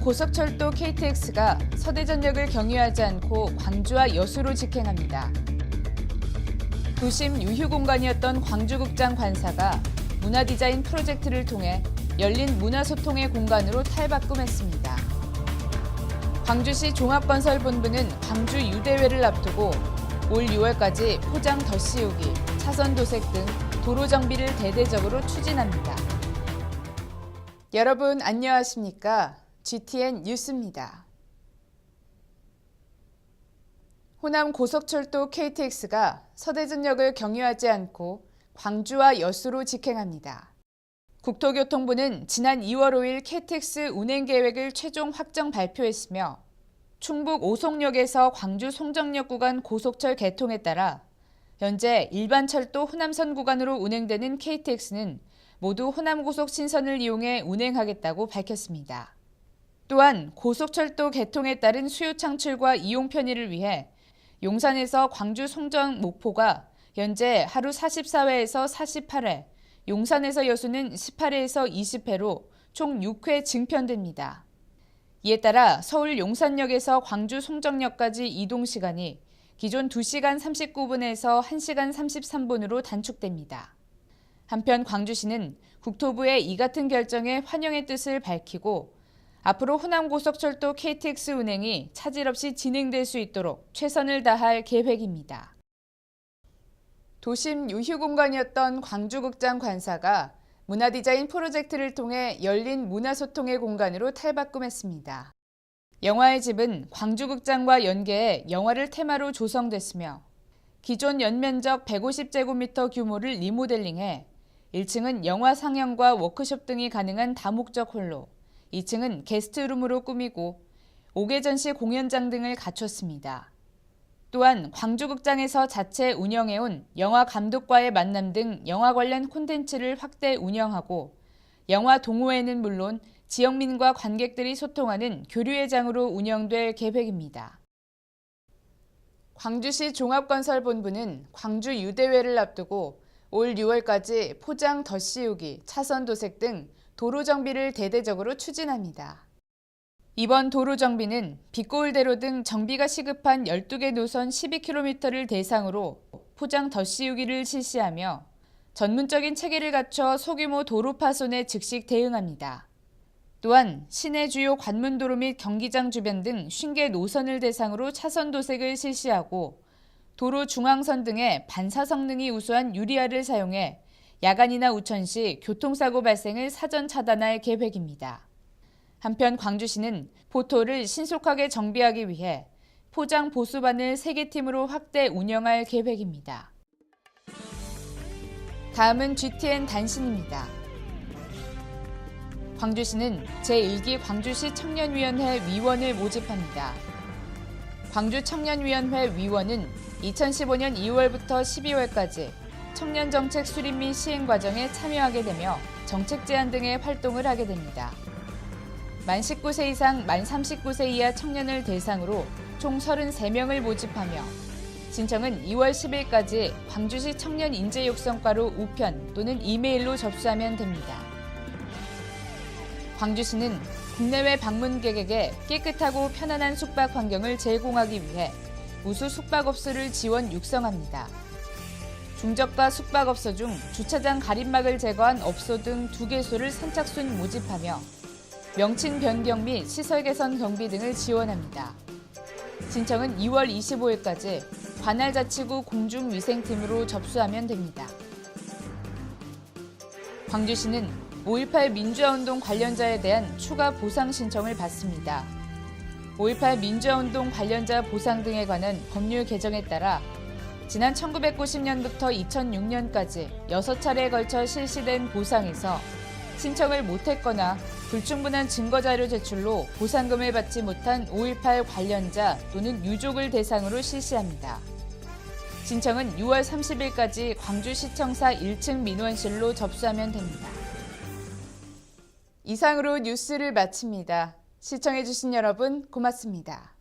고속철도 KTX가 서대전역을 경유하지 않고 광주와 여수로 직행합니다. 도심 유휴 공간이었던 광주극장 관사가 문화 디자인 프로젝트를 통해 열린 문화소통의 공간으로 탈바꿈했습니다. 광주시 종합건설본부는 광주 유대회를 앞두고 올 6월까지 포장 덧씌우기, 차선 도색 등 도로 정비를 대대적으로 추진합니다. 여러분 안녕하십니까? GTN 뉴스입니다. 호남 고속철도 KTX가 서대전역을 경유하지 않고 광주와 여수로 직행합니다. 국토교통부는 지난 2월 5일 KTX 운행 계획을 최종 확정 발표했으며 충북 오송역에서 광주 송정역 구간 고속철 개통에 따라 현재 일반 철도 호남선 구간으로 운행되는 KTX는 모두 호남고속 신선을 이용해 운행하겠다고 밝혔습니다. 또한 고속철도 개통에 따른 수요 창출과 이용 편의를 위해 용산에서 광주 송정 목포가 현재 하루 44회에서 48회, 용산에서 여수는 18회에서 20회로 총 6회 증편됩니다. 이에 따라 서울 용산역에서 광주 송정역까지 이동 시간이 기존 2시간 39분에서 1시간 33분으로 단축됩니다. 한편 광주시는 국토부의 이 같은 결정에 환영의 뜻을 밝히고 앞으로 호남고속철도 KTX 운행이 차질 없이 진행될 수 있도록 최선을 다할 계획입니다. 도심 유휴 공간이었던 광주극장 관사가 문화디자인 프로젝트를 통해 열린 문화소통의 공간으로 탈바꿈했습니다. 영화의 집은 광주극장과 연계해 영화를 테마로 조성됐으며 기존 연면적 150제곱미터 규모를 리모델링해 1층은 영화 상영과 워크숍 등이 가능한 다목적 홀로, 2층은 게스트룸으로 꾸미고 5개 전시 공연장 등을 갖췄습니다. 또한 광주극장에서 자체 운영해온 영화 감독과의 만남 등 영화 관련 콘텐츠를 확대 운영하고 영화 동호회는 물론 지역민과 관객들이 소통하는 교류회장으로 운영될 계획입니다. 광주시 종합건설본부는 광주 유대회를 앞두고 올 6월까지 포장 덧씌우기, 차선 도색 등 도로 정비를 대대적으로 추진합니다. 이번 도로 정비는 빛고울대로 등 정비가 시급한 12개 노선 12km를 대상으로 포장 덧씌우기를 실시하며 전문적인 체계를 갖춰 소규모 도로 파손에 즉시 대응합니다. 또한 시내 주요 관문도로 및 경기장 주변 등 50개 노선을 대상으로 차선 도색을 실시하고 도로 중앙선 등의 반사 성능이 우수한 유리알을 사용해 야간이나 우천 시 교통사고 발생을 사전 차단할 계획입니다. 한편 광주시는 포토를 신속하게 정비하기 위해 포장 보수반을 3개 팀으로 확대 운영할 계획입니다. 다음은 GTN 단신입니다. 광주시는 제1기 광주시 청년위원회 위원을 모집합니다. 광주 청년위원회 위원은 2015년 2월부터 12월까지 청년 정책 수립 및 시행 과정에 참여하게 되며 정책 제안 등의 활동을 하게 됩니다. 만 19세 이상 만 39세 이하 청년을 대상으로 총 33명을 모집하며 신청은 2월 10일까지 광주시 청년 인재 육성과로 우편 또는 이메일로 접수하면 됩니다. 광주시는 국내외 방문객에게 깨끗하고 편안한 숙박 환경을 제공하기 위해 우수 숙박업소를 지원 육성합니다. 중저가 숙박업소 중 주차장 가림막을 제거한 업소 등 두 개소를 선착순 모집하며 명칭 변경 및 시설 개선 경비 등을 지원합니다. 신청은 2월 25일까지 관할자치구 공중위생팀으로 접수하면 됩니다. 광주시는 5.18 민주화운동 관련자에 대한 추가 보상 신청을 받습니다. 5.18 민주화운동 관련자 보상 등에 관한 법률 개정에 따라 지난 1990년부터 2006년까지 6차례에 걸쳐 실시된 보상에서 신청을 못했거나 불충분한 증거자료 제출로 보상금을 받지 못한 5.18 관련자 또는 유족을 대상으로 실시합니다. 신청은 6월 30일까지 광주시청사 1층 민원실로 접수하면 됩니다. 이상으로 뉴스를 마칩니다. 시청해주신 여러분 고맙습니다.